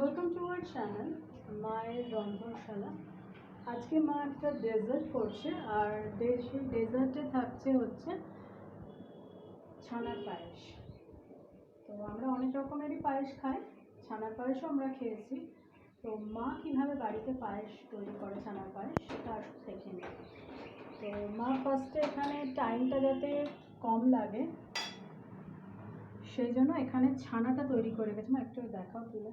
Welcome to our channel মায়ের রন্ধনশালা আজকে মা একটা ডেজার্ট করছে, আর সেই ডেজার্টে থাকছে হচ্ছে ছানার পায়েস। তো আমরা অনেক রকমেরই পায়েস খাই, ছানার পায়েসও আমরা খেয়েছি। তো মা কীভাবে বাড়িতে পায়েস তৈরি করে ছানার পায়েস, সেটা দেখে নিই। তো মা ফার্স্টে এখানে টাইমটা যাতে কম লাগে, সেই জন্য এখানে ছানাটা তৈরি করে রেখেছে মা একটু দেখাও তুলে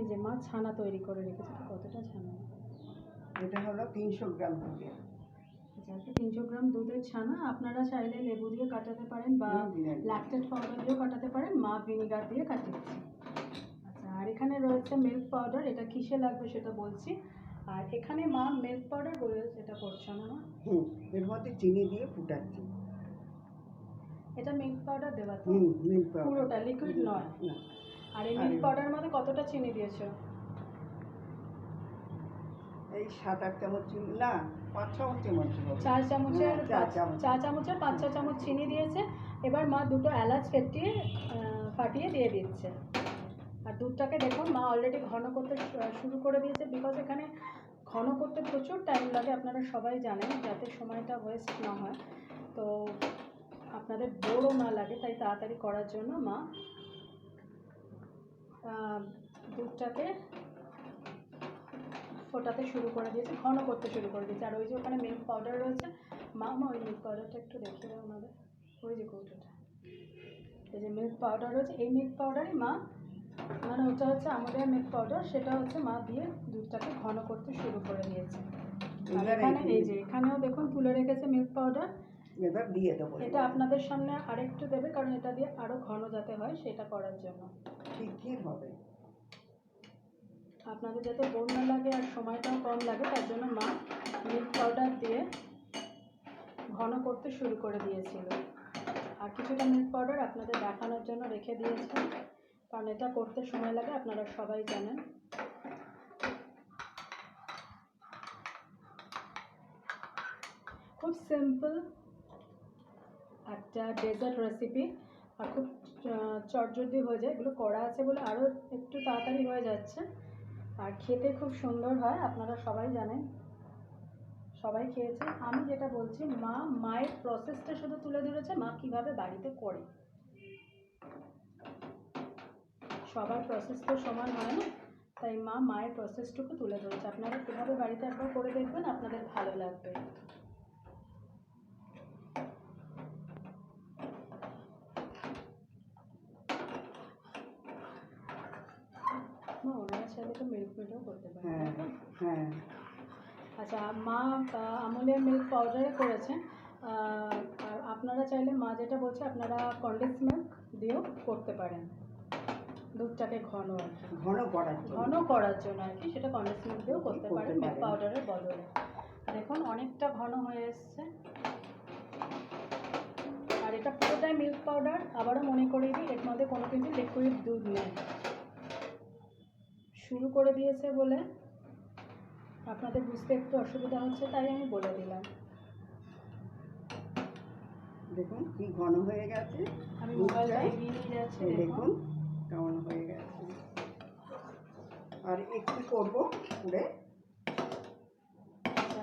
এই যে মা ছানা তৈরি করে রেখেছে কতটা ছানা? এটা হলো তিনশো গ্রাম দুধে আচ্ছা তিনশো গ্রাম দুধের ছানা। আপনারা চাইলে লেবু দিয়ে কাটাতে পারেন বা। ল্যাকটেড পাউডার দিয়েও কাটাতে পারেন মা ভিনিগার দিয়ে কাটিয়েছে আচ্ছা আর এখানে রয়েছে মিল্ক পাউডার এটা কিসে লাগবে সেটা বলছি। আর এখানে মা মিল্ক পাউডার বলে এটা করছ না মা? হুম এর মধ্যে চিনি দিয়ে ফুটাচ্ছি। এটা মিল্ক পাউডার দেওয়া তো? হুম মিল্ক পাউডার পুরোটা লিকুইড নয়। না। আর এই মিল্ক পাউডারের মধ্যে কতটা চিনি দিয়েছ? এই সাত আট চামচ চিনি না পাঁচ চামচ হবে। চার চামচের হ্যাঁ, চার চামচ। চামচের পাঁচ ছ চামচ চিনি দিয়েছে। এবার মা দুটো এলাচ ফেটিয়ে আহ, ফাটিয়ে দিয়ে দিচ্ছে। আর দুধটাকে দেখুন মা অলরেডি ঘন করতে শুরু করে দিয়েছে। বিকজ এখানে ঘন করতে প্রচুর টাইম লাগে আপনারা সবাই জানেন যাতে সময়টা ওয়েস্ট না হয়। তো আপনাদের বোরও না লাগে তাই তাড়াতাড়ি করার জন্য মা দুধটাকে ফোটাতে শুরু করে দিয়েছে ঘন করতে শুরু করে দিয়েছে। আর ওই যে ওখানে মিল্ক পাউডার রয়েছে মা মা ওই মিল্ক পাউডারটা একটু দেখিয়ে দেবো আমাদের ওই যে কৌটোটা। এই যে মিল্ক পাউডার রয়েছে এই মিল্ক পাউডারই মা মানে ওটা হচ্ছে আমাদের মিল্ক পাউডার সেটা হচ্ছে মা দিয়ে দুধটাকে ঘন করতে শুরু করে দিয়েছে। এখানে এই যে এখানেও দেখুন তুলে রেখেছে মিল্ক পাউডার এবার দিয়ে দেবো এটা আপনাদের সামনে আরেকটু দেবে কারণ এটা দিয়ে আরও ঘন যাতে হয় সেটা করার জন্য। ঠিক ঠিক হবে। আপনাদের যাতে বোন না লাগে আর সময়টাও কম লাগে তার জন্য মা মিল্ক পাউডার দিয়ে ঘন করতে শুরু করে দিয়েছিল। আর কিছুটা মিল্ক পাউডার আপনাদের দেখানোর জন্য রেখে দিয়েছি কারণ এটা করতে সময় লাগে আপনারা সবাই জানেন। খুব সিম্পল একটা ডেজার্ট রেসিপি আর খুব চটজলদি হয়ে যায়। এগুলো করা আছে বলে আরও একটু তাড়াতাড়ি হয়ে যাচ্ছে। আর খেতে খুব সুন্দর হয়, আপনারা সবাই জানেন। সবাই খেয়েছে। আমি যেটা বলছি, মা মায়ের প্রসেসটা শুধু তুলে ধরেছে, মা কীভাবে বাড়িতে করে। সবার প্রসেস তো সমান হয় না, তাই মা মায়ের প্রসেসটুকু তুলে ধরেছে। আপনারা কীভাবে বাড়িতে একবার করে দেখবেন, আপনাদের ভালো লাগবে মা তো মিল্ক মিটও করতে পারে হ্যাঁ হ্যাঁ। আচ্ছা মা আমুলের মিল্ক পাউডারে করেছেন আর আপনারা চাইলে মা যেটা বলছে আপনারা কন্ডেন্স মিল্ক দিয়েও করতে পারেন। দুধটাকে ঘন ঘন করার জন্য। ঘন করার জন্য আর কি সেটা কন্ডেন্স মিল্ক দিয়েও করতে পারেন মিল্ক। পাউডারের বদলে। দেখুন অনেকটা ঘন হয়ে এসছে। আর এটা পুরোটাই মিল্ক পাউডার আবারও মনে করিয়ে দিই এর মধ্যে কোনো কিন্তু লিকুইড দুধ নেই। শুরু করে দিয়েছে বলে আপনাদের বুঝতে একটু অসুবিধা হচ্ছে তাই আমি বলে দিলাম। দেখুন কি ঘন হয়ে গেছে আমি। মোবাইলটা এগিয়ে নিয়ে যাচ্ছি দেখুন। কেমন হয়ে গেছে। আর একটু করব পুরে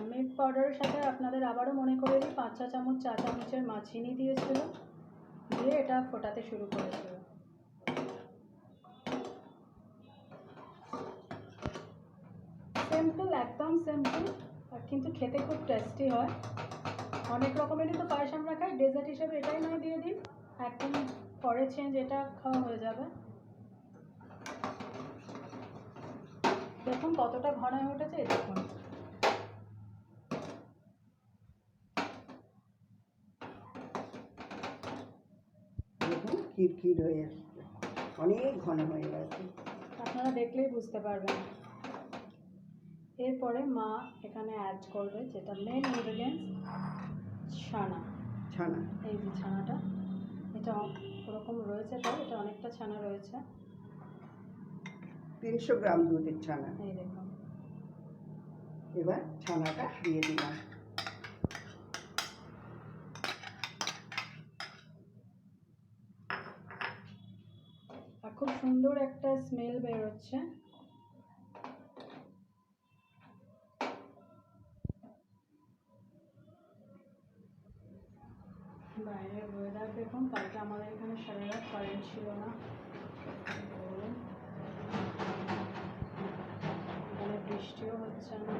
মিল্ক পাউডারের সাথে আপনাদের আবারও মনে করে দিই পাঁচ চা চামচ চা চামচের মা চিনি দিয়েছিল দিয়ে এটা ফোটাতে শুরু করেছিল। সিম্পল একদম সিম্পল আর কিন্তু খেতে খুব টেস্টি হয়। অনেক রকমেরই তো পায়েস আমরা খাই ডেজার্ট হিসেবে এটাই নয় দিয়ে দিন। একদম পরে চেঞ্জ এটা খাওয়া হয়ে যাবে। দেখুন কতটা ঘন হয়ে উঠেছে দেখুন ক্ষীর ক্ষীর হয়ে আসছে। অনেক ঘন হয়ে গেছে। আপনারা দেখলেই বুঝতে পারবেন। এরপরে মা এখানে অ্যাড করবে যেটা মেন ইনগ্রিডিয়েন্টস ছানা। ছানা। এই যে ছানাটা এটা ওরকম রয়েছে তাই এটা অনেকটা ছানা রয়েছে। তিনশো গ্রাম দুধের ছানা। এই দেখুন। এবার ছানাটা দিয়ে দিলাম। খুব সুন্দর একটা স্মেল বেরোচ্ছে। বাইরের ওয়েদার দেখুন কালকে আমাদের এখানে সারা রাত কারেন্ট ছিল না। এখানে বৃষ্টিও হচ্ছে না।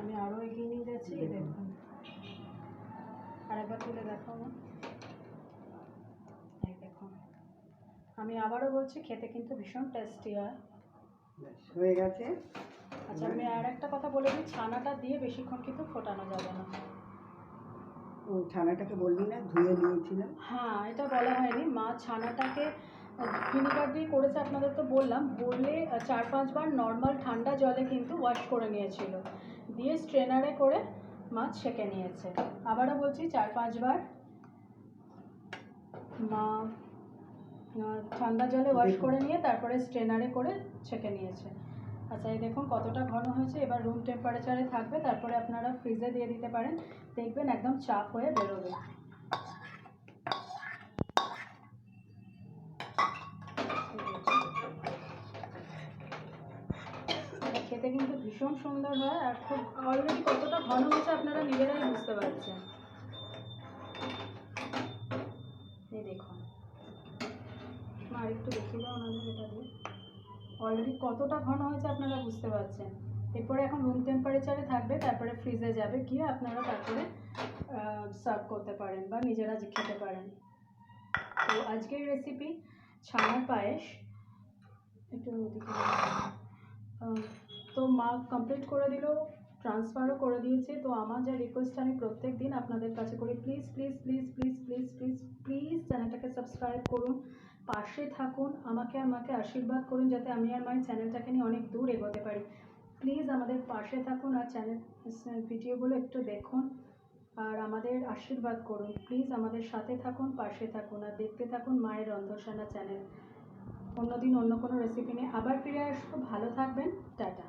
আমি আরও এগিয়ে নিয়ে যাচ্ছি দেখুন। আরেকবার তুলে দেখো দেখুন। আমি আবারও বলছি খেতে কিন্তু ভীষণ টেস্টি হয়। হয়ে গেছে। আচ্ছা আমি আর একটা কথা বলে দিই ছানাটা দিয়ে বেশিক্ষণ কিন্তু ফোটানো যাবে না। ও ছানাটাকে বললি না ধুয়ে নিয়েছিলাম হ্যাঁ এটা বলা হয়নি। মা ছানাটাকে ভিনিগার দিয়ে করেছে আপনাদের তো বললাম। বললে আহ, চার পাঁচবার নর্মাল ঠান্ডা জলে কিন্তু ওয়াশ করে নিয়েছিল। দিয়ে স্ট্রেনারে করে মাছ ছেঁকে নিয়েছে। আবারও বলছি চার পাঁচবার মা ঠান্ডা জলে ওয়াশ করে নিয়ে তারপরে স্ট্রেনারে করে ছেঁকে নিয়েছে। আচ্ছা এই দেখুন কতটা ঘন হয়েছে। এবার রুম টেম্পারেচারে থাকবে, তারপরে আপনারা ফ্রিজে দিয়ে দিতে পারেন। দেখবেন একদম চাপ হয়ে বেরোবে। খেতে কিন্তু ভীষণ সুন্দর হয়, আর খুব অলরেডি কতটা ঘন হয়েছে আপনারা নিজেরাই বুঝতে পারছেন। এই দেখুন। মা, একটু দেখিয়ে দাও ওনাদের এটা দিয়ে। অলরেডি কতটা ঘন হয়েছে আপনারা বুঝতে পারছেন। এরপরে এখন রুম টেম্পারেচারে থাকবে, তারপরে ফ্রিজে যাবে, গিয়ে আপনারা তারপরে সার্ভ করতে পারেন বা নিজেরা খেতে পারেন। তো আজকের রেসিপি ছানার পায়েস। একটু তো মা কমপ্লিট করে দিল ট্রান্সফারও করে দিয়েছে। তো আমার যা রিকোয়েস্ট আমি প্রত্যেক দিন আপনাদের কাছে করি। Please please please please please please please চ্যানেলটাকে সাবস্ক্রাইব করুন। পাশে থাকুন, আমাকে আমাকে আশীর্বাদ করুন যাতে আমি আর মায়ের চ্যানেলটাকে নিয়ে অনেক দূর এগোতে পারি। প্লিজ আমাদের পাশে থাকুন আর চ্যানেল ভিডিওগুলো একটু দেখুন আর আমাদের আশীর্বাদ করুন। প্লিজ আমাদের সাথে থাকুন, পাশে থাকুন আর দেখতে থাকুন মায়ের রন্ধসানা চ্যানেল অন্যদিন অন্য কোনো রেসিপি নিয়ে আবার ফিরে আসব। ভালো থাকবেন। টাটা।